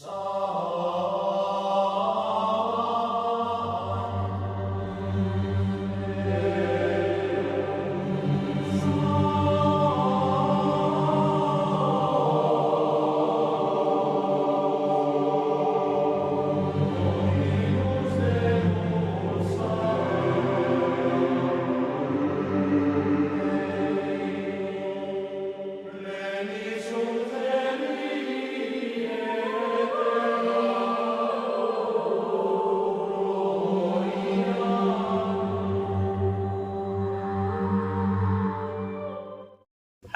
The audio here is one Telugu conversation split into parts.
So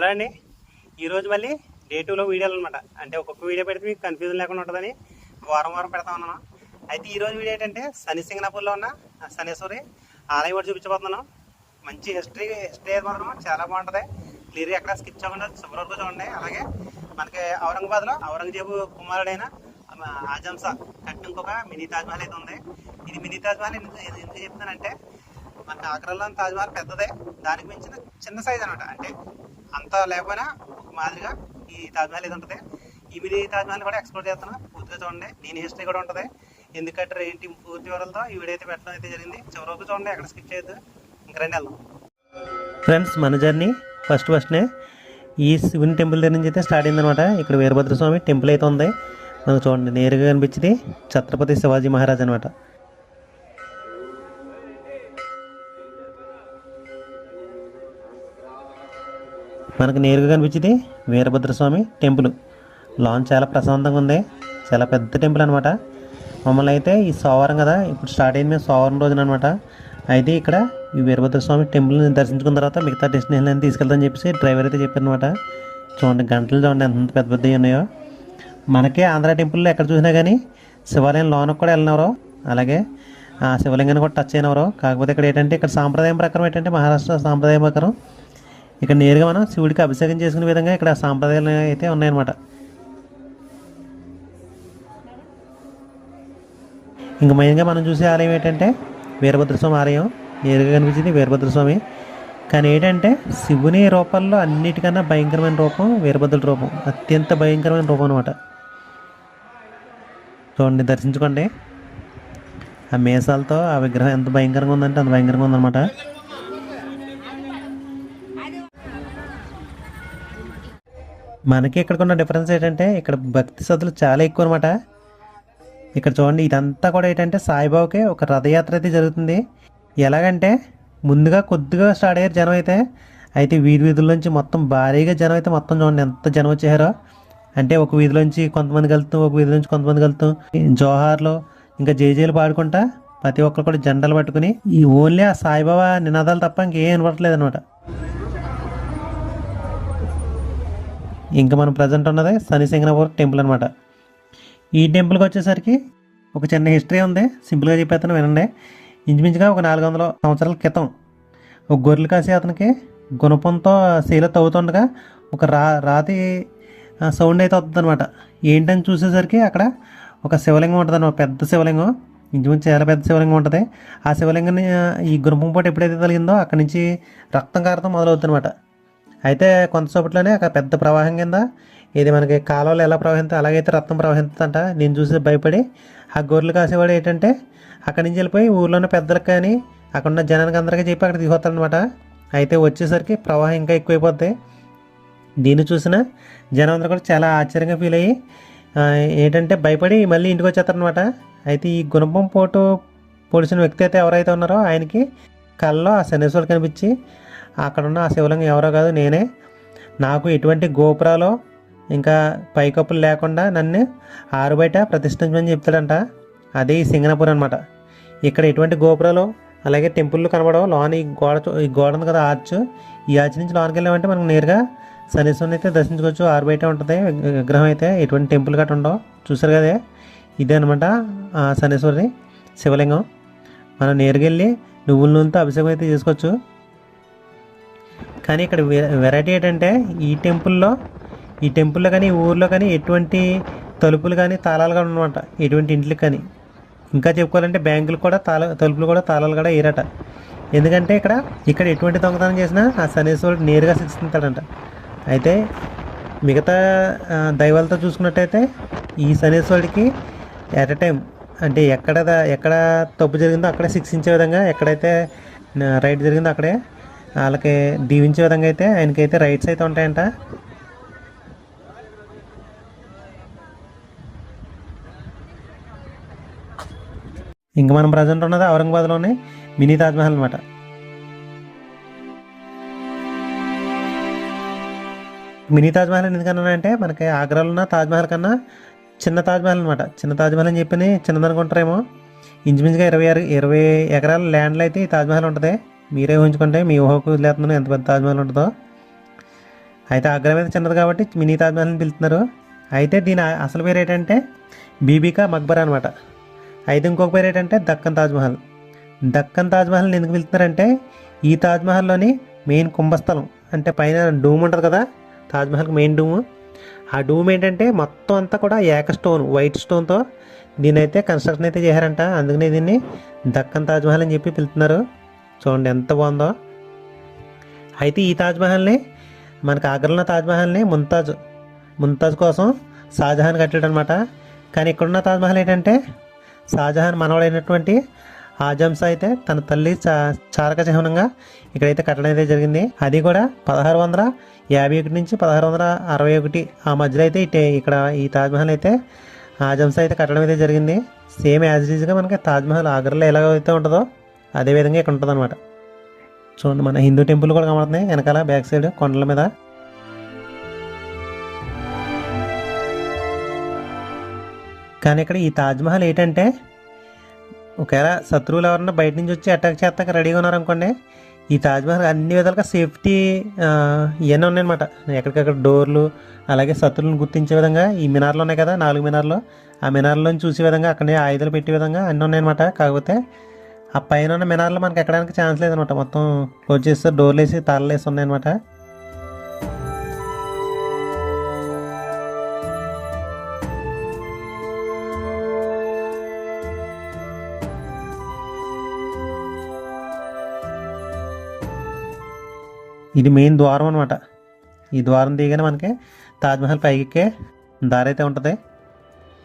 హలో అండి. ఈరోజు మళ్ళీ డే టూలో వీడియోలు అనమాట అంటే ఒక్కొక్క వీడియో పెడితే మీకు కన్ఫ్యూజన్ లేకుండా ఉంటుందని వారం వారం పెడతా ఉన్నాను. అయితే ఈరోజు వీడియో ఏంటంటే శని సింగనాపూర్లో ఉన్న శనేశ్వరి ఆలయం కూడా చూపించబోతున్నాను. మంచి హిస్టరీ హిస్టరీ మాత్రం చాలా బాగుంటుంది. క్లియర్గా ఎక్కడ స్కిప్ చేయకుండా చివరి వరకు చూడండి. అలాగే మనకి ఔరంగాబాద్లో ఔరంగజేబు కుమారుడైన ఆజంసా ఆజం షా ఇంకొక మినీ తాజ్మహల్ అయితే ఉంది. ఇది మినీ తాజ్మహల్ ఎందుకు ఎందుకు చెప్తున్నానంటే మనకి ఆగ్రాలో తాజ్మహల్ పెద్దదే. దానికి మించిన చిన్న సైజ్ అనమాట అంటే అంత లేకపోయినా ఒక మాదిరిగా ఈ తాజ్మహల్ ఇది ఉంటుంది ఈ మినీ తాజ్మహల్ కూడా ఎక్స్ప్లోర్ చేస్తున్నాను పూర్తిగా చూడండి. నేను హిస్టరీ కూడా ఉంటుంది. ఎందుకంటే ఏంటి పూర్తి వివరాలతో ఈ వీడియో అయితే పెట్టడం అయితే జరిగింది. చివరి వరకు చూడండి. ఎక్కడ స్కిప్ చేయొద్దు. ఇంక రండి వెళ్దాం. ఫ్రెండ్స్ మన జర్నీ ఫస్ట్ ఫస్ట్నే ఈ శివుని టెంపుల్ దగ్గర నుంచి అయితే స్టార్ట్ అయిందనమాట ఇక్కడ వీరభద్ర స్వామి టెంపుల్ అయితే ఉంది. మనకు చూడండి నేరుగా కనిపించింది ఛత్రపతి శివాజీ మహారాజ్ అనమాట మనకు నేరుగా కనిపించింది వీరభద్ర స్వామి టెంపుల్. లాన్ చాలా ప్రశాంతంగా ఉంది. చాలా పెద్ద టెంపుల్ అనమాట మమ్మల్ని అయితే ఈ సోమవారం కదా ఇప్పుడు స్టార్ట్ అయింది మేము సోమవారం రోజున అనమాట అయితే ఇక్కడ ఈ వీరభద్ర స్వామి టెంపుల్ని దర్శించుకున్న తర్వాత మిగతా డెస్టినేషన్ తీసుకెళ్తామని చెప్పేసి డ్రైవర్ అయితే చెప్పారనమాట చూడండి గంటలు చూడండి ఎంత పెద్ద పెద్దవి ఉన్నాయో. మనకే ఆంధ్ర టెంపుల్లో ఎక్కడ చూసినా కానీ శివాలయం లోనకు కూడా వెళ్ళినవరు. అలాగే ఆ శివలింగాన్ని కూడా టచ్ అయినవరు కాకపోతే ఇక్కడ ఏంటంటే ఇక్కడ సాంప్రదాయం ప్రకారం ఏంటంటే మహారాష్ట్ర సాంప్రదాయం ప్రకారం ఇక్కడ నేరుగా మనం శివుడికి అభిషేకం చేసుకునే విధంగా ఇక్కడ సాంప్రదాయాలు అయితే ఉన్నాయన్నమాట. ఇంక మెయిన్గా మనం చూసే ఆలయం ఏంటంటే వీరభద్రస్వామి ఆలయం. నేరుగా కనిపించింది వీరభద్రస్వామి. కానీ ఏంటంటే శివుని రూపాల్లో అన్నిటికన్నా భయంకరమైన రూపం వీరభద్రుడి రూపం. అత్యంత భయంకరమైన రూపం అనమాట చూడండి దర్శించుకోండి. ఆ మేసాలతో ఆ విగ్రహం ఎంత భయంకరంగా ఉందంటే అంత భయంకరంగా ఉందన్నమాట. మనకి ఇక్కడ ఉన్న డిఫరెన్స్ ఏంటంటే ఇక్కడ భక్తి శ్రద్ధలు చాలా ఎక్కువ అనమాట ఇక్కడ చూడండి ఇదంతా కూడా ఏంటంటే సాయిబాబాకి ఒక రథయాత్ర అయితే జరుగుతుంది. ఎలాగంటే ముందుగా కొద్దిగా స్టార్ట్ అయ్యారు జనం అయితే. అయితే వీధి వీధుల్లోంచి మొత్తం భారీగా జనం అయితే మొత్తం చూడండి ఎంత జనం వచ్చేసారో. అంటే ఒక వీధిలోంచి కొంతమంది కలుతూ ఒక వీధిలోంచి నుంచి కొంతమంది కలుతూ జోహార్లో ఇంకా జేజేలు పాడుకుంటా ప్రతి ఒక్కరు కూడా జెండాలు పట్టుకుని ఈ ఓన్లీ ఆ సాయిబాబా నినాదాలు తప్ప ఇంకేం వినపడలేదు అనమాట ఇంకా మనం ప్రజెంట్ ఉన్నది శనిసింగనపూర్ టెంపుల్ అనమాట ఈ టెంపుల్కి వచ్చేసరికి ఒక చిన్న హిస్టరీ ఉంది. సింపుల్గా చెప్పేస్తాను వినండి. ఇంచుమించుగా ఒక నాలుగు వందల సంవత్సరాల క్రితం ఒక గొర్రెలు కాసే అతనికి గుణపంతో శీల తవ్వుతుండగా ఒక రా రాతి సౌండ్ అయితే వస్తుంది అనమాట ఏంటని చూసేసరికి అక్కడ ఒక శివలింగం ఉంటుంది అనమాట పెద్ద శివలింగం. ఇంచుమించు చాలా పెద్ద శివలింగం ఉంటుంది. ఆ శివలింగాన్ని ఈ గుణపం పాటు ఎప్పుడైతే తగిలిందో అక్కడి నుంచి రక్తం కారతం మొదలవుతుంది అనమాట అయితే కొంతసేపట్లోనే అక్కడ పెద్ద ప్రవాహం కింద ఇది మనకి కాలువలు ఎలా ప్రవహిస్తుంది అలాగైతే రత్నం ప్రవహిస్తుందంట నేను చూసి భయపడి ఆ గొర్రెలు కాసేవాడు ఏంటంటే అక్కడి నుంచి వెళ్ళిపోయి ఊర్లోని పెద్దలకు కానీ అక్కడ ఉన్న జనానికి అందరికీ చెప్పి అక్కడ తీసుకొస్తాడనమాట అయితే వచ్చేసరికి ప్రవాహం ఇంకా ఎక్కువైపోద్ది. దీన్ని చూసిన జనం అందరూ కూడా చాలా ఆశ్చర్యంగా ఫీల్ అయ్యి ఏంటంటే భయపడి మళ్ళీ ఇంటికి వచ్చేస్తారనమాట అయితే ఈ గుణపం పోటు పొడిచిన వ్యక్తి అయితే ఎవరైతే ఉన్నారో ఆయనకి కళ్ళలో ఆ శనేశ్వరుడు కనిపించి అక్కడున్న ఆ శివలింగం ఎవరో కాదు నేనే. నాకు ఎటువంటి గోపురాలు ఇంకా పైకప్పులు లేకుండా నన్ను ఆరు బయట ప్రతిష్ఠించమని చెప్తాడంట. అదే ఈ సింగనపూర్ అనమాట ఇక్కడ ఎటువంటి గోపురాలు అలాగే టెంపుల్ కనబడవు. లోన ఈ గోడ చూ- ఈ గోడ ఉంది కదా ఆర్చ్. ఈ ఆర్చ్ నుంచి లోనికి వెళ్ళామంటే మనకు నేరుగా శనీశ్వరుని అయితే దర్శించుకోవచ్చు. ఆరు బయట ఉంటుంది విగ్రహం అయితే. ఎటువంటి టెంపుల్ గట్రా ఉండవు. చూసారు కదే? ఇదే అనమాట శనీశ్వరి శివలింగం. మనం నేరుగా వెళ్ళి నువ్వుల నూనెతో అభిషేకం అయితే చేసుకోవచ్చు. కానీ ఇక్కడ వెరైటీ ఏంటంటే ఈ టెంపుల్లో ఈ టెంపుల్లో కానీ ఈ ఊర్లో కానీ ఎటువంటి తలుపులు కానీ తాళాలు కానీ అనమాట ఎటువంటి ఇంట్లకి కానీ. ఇంకా చెప్పుకోవాలంటే బ్యాంకులు కూడా తాళ తలుపులు కూడా తాళాలు కూడా వేయరట. ఎందుకంటే ఇక్కడ ఇక్కడ ఎటువంటి దొంగతనం చేసినా ఆ శనేశ్వరుడు నేరుగా శిక్షిస్తాడంట. అయితే మిగతా దైవాలతో చూసుకున్నట్టయితే ఈ శనేశ్వరుడికి ఎట్ ఎ టైం అంటే ఎక్కడ ఎక్కడ తప్పు జరిగిందో అక్కడే శిక్షించే విధంగా ఎక్కడైతే రైట్ జరిగిందో అక్కడే వాళ్ళకి దీవించే విధంగా అయితే ఆయనకైతే రైట్స్ అయితే ఉంటాయంట. ఇంకా మనం ప్రజెంట్ ఉన్నది ఔరంగాబాద్లోనే మినీ తాజ్మహల్ అనమాట మినీ తాజ్మహల్ ఎందుకన్నా అంటే మనకి ఆగ్రాలో ఉన్న తాజ్మహల్ కన్నా చిన్న తాజ్మహల్ అనమాట చిన్న తాజ్మహల్ అని చెప్పి చిన్నదనుకుంటారేమో. ఇంచుమించుగా ఇరవై ఆరు ఇరవై ఎకరాల ల్యాండ్లో అయితే ఈ తాజ్మహల్ ఉంటుంది. మీరే ఊహించుకుంటే మీ ఊహకు వదిలేస్తున్నాను. ఎంత పెద్ద తాజ్మహల్ ఉంటుందో. అయితే ఆగ్రా మీద చిన్నది కాబట్టి మినీ తాజ్మహల్ని పిలుతున్నారు పిలుస్తున్నారు. అయితే దీని అసలు పేరు ఏంటంటే బీబీకా మక్బరా అనమాట అయితే ఇంకొక పేరు ఏంటంటే దక్కన్ తాజ్మహల్. దక్కన్ తాజ్మహల్ని ఎందుకు పిలుతున్నారంటే ఈ తాజ్మహల్లోని మెయిన్ కుంభస్థలం అంటే పైన డూమ్ ఉంటుంది కదా తాజ్మహల్కి మెయిన్ డూమ్. ఆ డూమ్ ఏంటంటే మొత్తం అంతా కూడా ఏక స్టోన్ వైట్ స్టోన్తో దీని అయితే కన్స్ట్రక్షన్ అయితే చేశారంట. అందుకనే దీన్ని దక్కన్ తాజ్మహల్ అని చెప్పి పిలుతున్నారు చూడండి ఎంత బాగుందో. అయితే ఈ తాజ్మహల్ని మనకు ఆగ్రాలో తాజ్మహల్ని ముంతాజ్ ముంతాజ్ కోసం షాజహాన్ కట్టాడు అనమాట కానీ ఇక్కడున్న తాజ్మహల్ ఏంటంటే షాజహాన్ మనవడైనటువంటి ఆజంసా అయితే తన తల్లి చా చారక చిహ్నంగా ఇక్కడైతే కట్టడం అయితే జరిగింది. అది కూడా పదహారు వందల యాభై ఒకటి నుంచి పదహారు వందల అరవై ఒకటి ఆ మధ్యలో అయితే ఇటే ఇక్కడ ఈ తాజ్మహల్ అయితే ఆజంసా అయితే కట్టడం అయితే జరిగింది. సేమ్ యాజ్ ఈజ్గా మనకి తాజ్మహల్ ఆగ్రాలో ఎలాగైతే ఉంటుందో అదే విధంగా ఇక్కడ ఉంటుంది అనమాట చూడండి మన హిందూ టెంపుల్ కూడా కనబడుతున్నాయి. వెనకాల బ్యాక్ సైడ్ కొండల మీద. కానీ ఇక్కడ ఈ తాజ్మహల్ ఏంటంటే ఒకవేళ శత్రువులు ఎవరన్నా బయట నుంచి వచ్చి అటాక్ చేస్తాక రెడీగా ఉన్నారనుకోండి ఈ తాజ్మహల్ అన్ని విధాలుగా సేఫ్టీ ఇవన్నీ ఉన్నాయన్నమాట. ఎక్కడికక్కడ డోర్లు అలాగే శత్రువులను గుర్తించే విధంగా ఈ మినార్లు ఉన్నాయి కదా నాలుగు మినార్లు. ఆ మినార్లను చూసే విధంగా అక్కడే ఆయుధాలు పెట్టే విధంగా అన్నీ ఉన్నాయన్నమాట. కాకపోతే ఆ పైన ఉన్న మినార్లు మనకి ఎక్కడానికి ఛాన్స్ లేదనమాట మొత్తం క్లోజ్ చేస్తే డోర్లు వేసి తాళ్ళు వేసి ఉన్నాయన్నమాట. ఇది మెయిన్ ద్వారం అనమాట ఈ ద్వారం దిగానే మనకి తాజ్మహల్ పైకి దారి అయితే ఉంటుంది.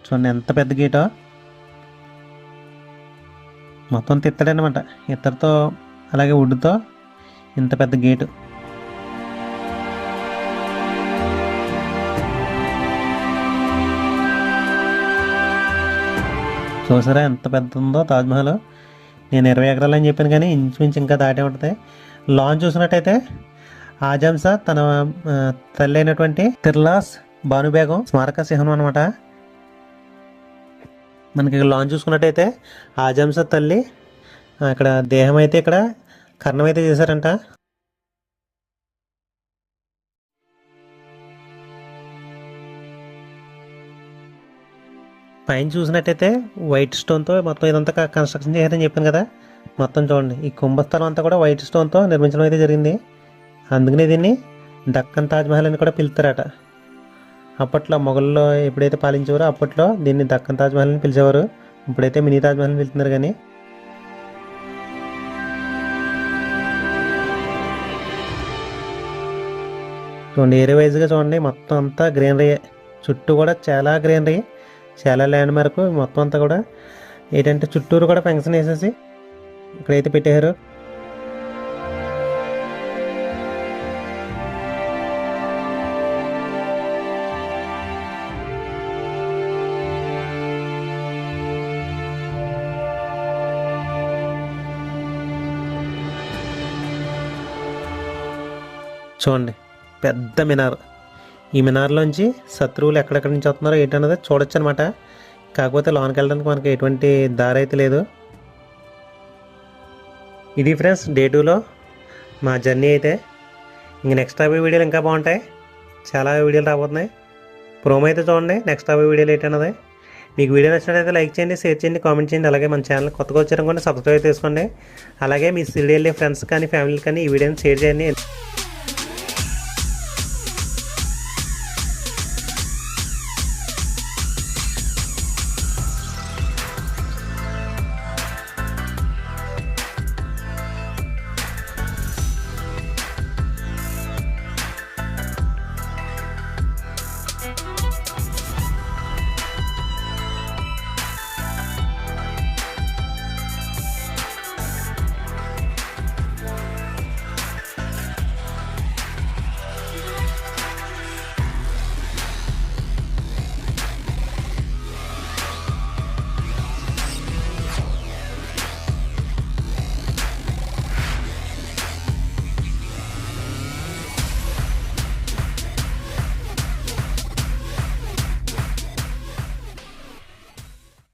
చూడండి ఎంత పెద్ద గేటో మొత్తం తిత్తడనమాట. ఇత్తడితో అలాగే వుడ్తో ఇంత పెద్ద గేటు. చూసారా ఎంత పెద్ద ఉందో తాజ్మహల్ నేను ఇరవై ఎకరాలు అని చెప్పాను కానీ ఇంచుమించు ఇంకా దాటే ఉంటుంది. లాంచ్ చూసినట్టయితే ఆజంసా తన తల్లి అయినటువంటి తిర్లాస్ భానుబేగం స్మారక సింహం అనమాట మనకి లాంచ్ చూసుకున్నట్టయితే ఆజంస తల్లి అక్కడ ఇక్కడ దేహం అయితే ఇక్కడ కర్ణం అయితే చేశారంట. పైన చూసినట్టయితే వైట్ స్టోన్తో మొత్తం ఇదంతా కన్స్ట్రక్షన్ చేశారని చెప్పాను కదా. మొత్తం చూడండి ఈ కుంభస్థలం అంతా కూడా వైట్ స్టోన్తో నిర్మించడం అయితే జరిగింది. అందుకనే దీన్ని దక్కన్ తాజ్మహల్ అని కూడా పిలుస్తారట. అప్పట్లో మొఘల్లో ఎప్పుడైతే పాలించేవారో అప్పట్లో దీన్ని దక్కన్ తాజ్మహల్ అని పిలిచేవారు. ఇప్పుడైతే మినీ తాజ్మహల్ అని పిలుతున్నారు కానీ. చూడండి ఏరియా వైజ్గా చూడండి మొత్తం అంతా గ్రీనరీ. చుట్టూ కూడా చాలా గ్రీనరీ. చాలా ల్యాండ్ మార్క్ మొత్తం అంతా కూడా. ఏంటంటే చుట్టూరు కూడా ఫెన్షన్ వేసేసి ఇక్కడైతే పెట్టారు చూడండి పెద్ద మినార్. ఈ మినార్లోంచి శత్రువులు ఎక్కడెక్కడి నుంచి వస్తున్నారో ఏంటన్నది చూడొచ్చు అనమాట కాకపోతే లోనికి వెళ్ళడానికి మనకి ఎటువంటి దారి అయితే లేదు. ఇది ఫ్రెండ్స్ డే టూలో మా జర్నీ అయితే. ఇంక నెక్స్ట్ అవే వీడియోలు ఇంకా బాగుంటాయి. చాలా వీడియోలు రాబోతున్నాయి. ప్రోమో అయితే చూడండి నెక్స్ట్ అవే వీడియోలు ఏంటన్నది మీకు వీడియో నచ్చినట్లయితే లైక్ చేయండి షేర్ చేయండి కామెంట్ చేయండి. అలాగే మన ఛానల్ కొత్తగా వచ్చారనుకోండి సబ్స్క్రైబ్ చేసుకోండి. అలాగే మీ సిడి ఫ్రెండ్స్ కానీ ఫ్యామిలీ కానీ ఈ వీడియోని షేర్ చేయండి.